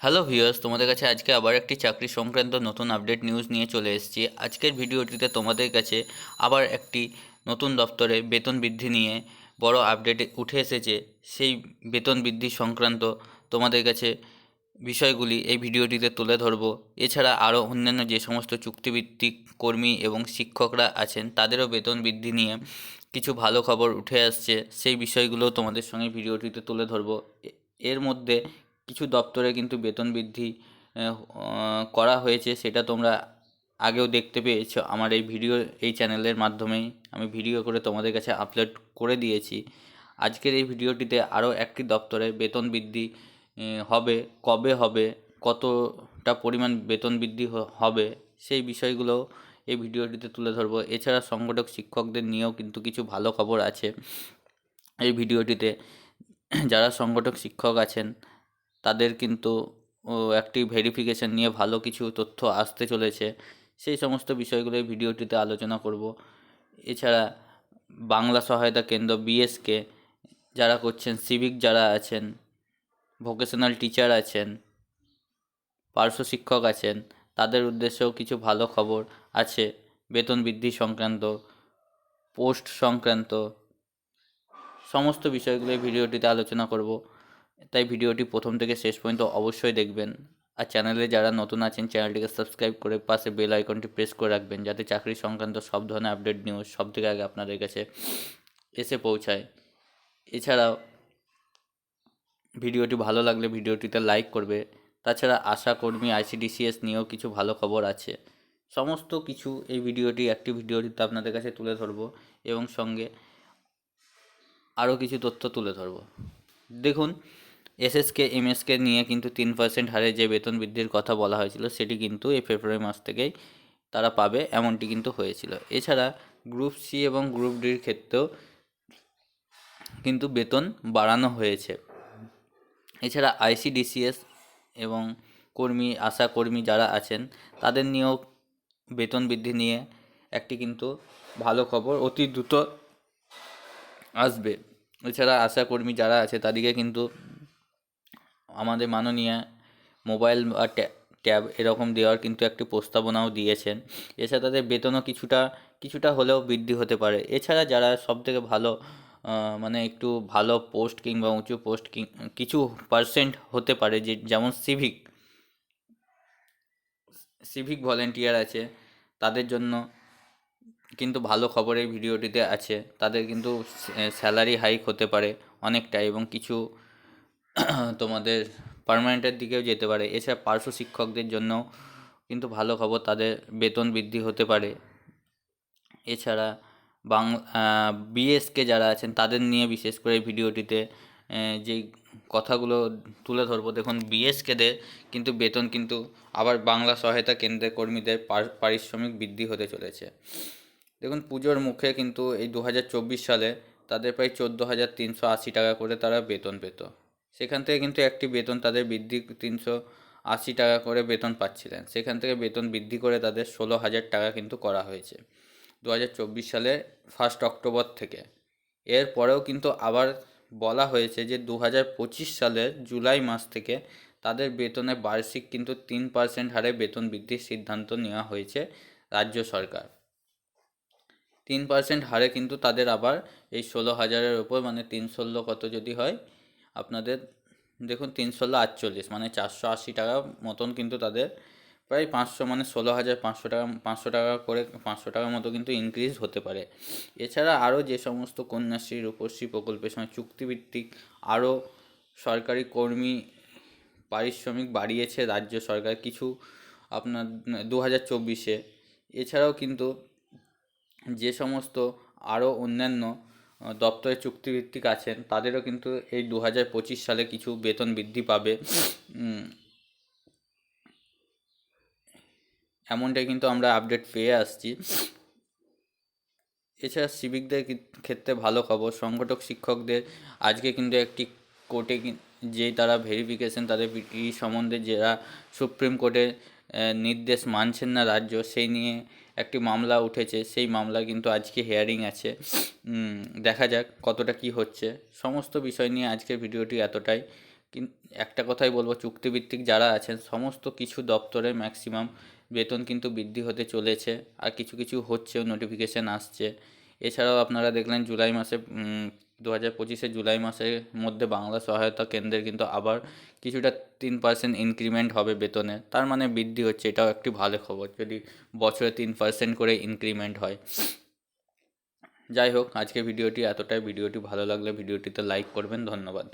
Hello viewers তোমাদের কাছে আজকে আবার একটি চাকরি সংক্রান্ত নতুন আপডেট নিউজ নিয়ে চলে এসেছি। আজকের ভিডিওটিতে তোমাদের কাছে আবার একটি নতুন দপ্তরে বেতন বৃদ্ধি নিয়ে বড় আপডেট উঠে এসেছে। সেই বেতন বৃদ্ধি সংক্রান্ত তোমাদের কাছে বিষয়গুলি এই ভিডিওটিতে তুলে ধরব। এছাড়া আরও অন্যান্য যে সমস্ত চুক্তিভিত্তিক কর্মী এবং শিক্ষকরা আছেন, তাদেরও বেতন বৃদ্ধি নিয়ে কিছু ভালো খবর উঠে আসছে। সেই বিষয়গুলো তোমাদের সঙ্গে ভিডিওটিতে তুলে ধরবো। এর মধ্যে কিছু দপ্তরে কিন্তু বেতন বৃদ্ধি করা হয়েছে, সেটা তোমরা আগেও দেখতে পেয়েছ। আমার এই ভিডিও, এই চ্যানেলের মাধ্যমেই আমি ভিডিও করে তোমাদের কাছে আপলোড করে দিয়েছি। আজকের এই ভিডিওটিতে আরও একটি দপ্তরে বেতন বৃদ্ধি হবে, কবে হবে, কতটা পরিমাণ বেতন বৃদ্ধি হবে, সেই বিষয়গুলো এই ভিডিওটিতে তুলে ধরবো। এছাড়া সংগঠক, শিক্ষকদের নিয়েও কিন্তু কিছু ভালো খবর আছে এই ভিডিওটিতে। যারা সংগঠক, শিক্ষক আছেন তাদের কিন্তু একটি ভেরিফিকেশন নিয়ে ভালো কিছু তথ্য আসতে চলেছে। সেই সমস্ত বিষয়গুলো এই ভিডিওটিতে আলোচনা করব। এছাড়া বাংলা সহায়তা কেন্দ্র বিএসকে যারা করছেন সিভিক যারা আছেন ভোকেশনাল টিচার আছেন, পার্শ্ব শিক্ষক আছেন, তাদের উদ্দেশ্যেও কিছু ভালো খবর আছে। বেতন বৃদ্ধি সংক্রান্ত পোস্ট সংক্রান্ত, সমস্ত বিষয়গুলো এই ভিডিওটিতে আলোচনা করব। তাই ভিডিওটি প্রথম থেকে শেষ পর্যন্ত অবশ্যই দেখবেন। আর চ্যানেলে যারা নতুন আছেন, চ্যানেলটিকে সাবস্ক্রাইব করে পাশে বেল আইকনটি প্রেস করে রাখবেন, যাতে চাকরি সংক্রান্ত সব ধরনের আপডেট নিউজ সব থেকে আগে আপনাদের কাছে এসে পৌঁছায়। এছাড়াও, ভিডিওটি ভালো লাগলে ভিডিওটিতে লাইক করবে। তাছাড়া আশা কর্মী, আইসিডিসিএস নিয়েও কিছু ভালো খবর আছে। সমস্ত কিছু এই ভিডিওটি একটি ভিডিওটিতে আপনাদের কাছে তুলে ধরবো এবং সঙ্গে আরও কিছু তথ্য তুলে ধরবো। দেখুন এসএসকে এমএসকে নিয়ে কিন্তু তিন পার্সেন্ট হারে যে বেতন বৃদ্ধির কথা বলা হয়েছিল, সেটি কিন্তু এই ফেব্রুয়ারি মাস থেকেই তারা পাবে, এমনটি কিন্তু হয়েছিল। এছাড়া গ্রুপ সি এবং গ্রুপ ডির ক্ষেত্রেও কিন্তু বেতন বাড়ানো হয়েছে। এছাড়া আইসিডিসিএস এবং কর্মী, আশা কর্মী যারা আছেন, তাদের নিয়েও বেতন বৃদ্ধি নিয়ে একটি কিন্তু ভালো খবর অতি দ্রুত আসবে। এছাড়া আশা কর্মী যারা আছে, তাদেরকে কিন্তু আমাদের মাননীয় মোবাইল বা ট্যাব এরকম দেওয়ার কিন্তু একটি প্রস্তাবনাও দিয়েছেন। এছাড়া তাদের বেতনও কিছুটা কিছুটা হলেও বৃদ্ধি হতে পারে। এছাড়া যারা সবথেকে ভালো মানে একটু ভালো পোস্ট কিংবা উঁচু পোস্ট কিছু পার্সেন্ট হতে পারে যে, যেমন সিভিক সিভিক ভলেন্টিয়ার আছে, তাদের জন্য কিন্তু ভালো খবর এই ভিডিওটিতে আছে। তাদের কিন্তু স্যালারি হাইক হতে পারে অনেকটা এবং কিছু তোমাদের পার্মানেন্টের দিকেও যেতে পারে। এছাড়া পার্শ্ব শিক্ষকদের জন্য কিন্তু ভালো খবর, তাদের বেতন বৃদ্ধি হতে পারে। এছাড়া বাংলা বিএসকে যারা আছেন, তাদের নিয়ে বিশেষ করে এই ভিডিওটিতে যেই কথাগুলো তুলে ধরবো। দেখুন বিএসকেদের কিন্তু বেতন কিন্তু আবার বাংলা সহায়তা কেন্দ্রের কর্মীদের পার- পারিশ্রমিক বৃদ্ধি হতে চলেছে। দেখুন, পুজোর মুখে কিন্তু এই দু হাজার চব্বিশ সালে তাদের প্রায় চোদ্দ হাজার তিনশো আশি টাকা করে তারা বেতন পেত। সেখান থেকে কিন্তু একটি বেতন তাদের বৃদ্ধি তিনশো আশি টাকা করে বেতন পাচ্ছিলেন। সেখান থেকে বেতন বৃদ্ধি করে তাদের ষোলো হাজার টাকা কিন্তু করা হয়েছে দু হাজার চব্বিশ সালে ফার্স্ট অক্টোবর থেকে। এরপরেও কিন্তু আবার বলা হয়েছে যে দু হাজার পঁচিশ সালের জুলাই মাস থেকে তাদের বেতনে বার্ষিক কিন্তু তিন পার্সেন্ট হারে বেতন বৃদ্ধির সিদ্ধান্ত নেওয়া হয়েছে রাজ্য সরকার। তিন পার্সেন্ট হারে কিন্তু তাদের আবার এই ষোলো হাজারের ওপর মানে তিন ষোলো কত যদি হয় আপনাদের দেখুন তিন ষোলো আটচল্লিশ মানে চারশো আশি টাকা মতন কিন্তু তাদের প্রায় পাঁচশো মানে ষোলো হাজার পাঁচশো টাকা পাঁচশো টাকা করে, পাঁচশো টাকার মতো কিন্তু ইনক্রিজ হতে পারে। এছাড়া আরও যে সমস্ত কন্যাশ্রী, রূপশ্রী প্রকল্পের সঙ্গে চুক্তিভিত্তিক আরও সরকারি কর্মী পারিশ্রমিক বাড়িয়েছে রাজ্য সরকার, কিছু আপনার দু হাজার চব্বিশে। এছাড়াও কিন্তু যে সমস্ত আরও অন্যান্য দপ্তরে চুক্তিভিত্তিক আছেন তাদেরও কিন্তু এই দু হাজার পঁচিশ সালে কিছু বেতন বৃদ্ধি পাবে। এমনটাই কিন্তু আমরা আপডেট পেয়ে আসছি। এছাড়া সিভিকদের ক্ষেত্রে ভালো খবর সংগঠক শিক্ষকদের আজকে কিন্তু একটি কোর্টে যে তারা ভেরিফিকেশন তাদের ই সম্বন্ধে যারা সুপ্রিম কোর্টের আহ, নির্দেশ মানছেন না রাজ্য সেই নিয়ে একটি মামলা উঠেছে, সেই মামলা কিন্তু আজকে হেয়ারিং আছে। দেখা যাক কতটা কি হচ্ছে। সমস্ত বিষয় নিয়ে আজকের ভিডিওটি এতটাই। একটা কথাই বলব, চুক্তিভিত্তিক যারা আছেন, সমস্ত কিছু দপ্তরে ম্যাক্সিমাম বেতন কিন্তু বৃদ্ধি হতে চলেছে, আর কিছু কিছু হচ্ছেও নোটিফিকেশান আসছে। এছাড়াও আপনারা দেখলেন জুলাই মাসে দু হাজার পঁচিশে জুলাই মাসের মধ্যে বাংলা সহায়তা কেন্দ্রের কিন্তু আবার কিছুটা তিন পার্সেন্ট ইনক্রিমেন্ট হবে বেতনে। তার মানে বৃদ্ধি হচ্ছে, এটাও একটি ভালো খবর, যদি বছরে তিন পার্সেন্ট করে ইনক্রিমেন্ট হয়। যাই হোক আজকে ভিডিওটি এতটাই। ভিডিওটি ভালো লাগলে ভিডিওটিতে লাইক করবেন। ধন্যবাদ।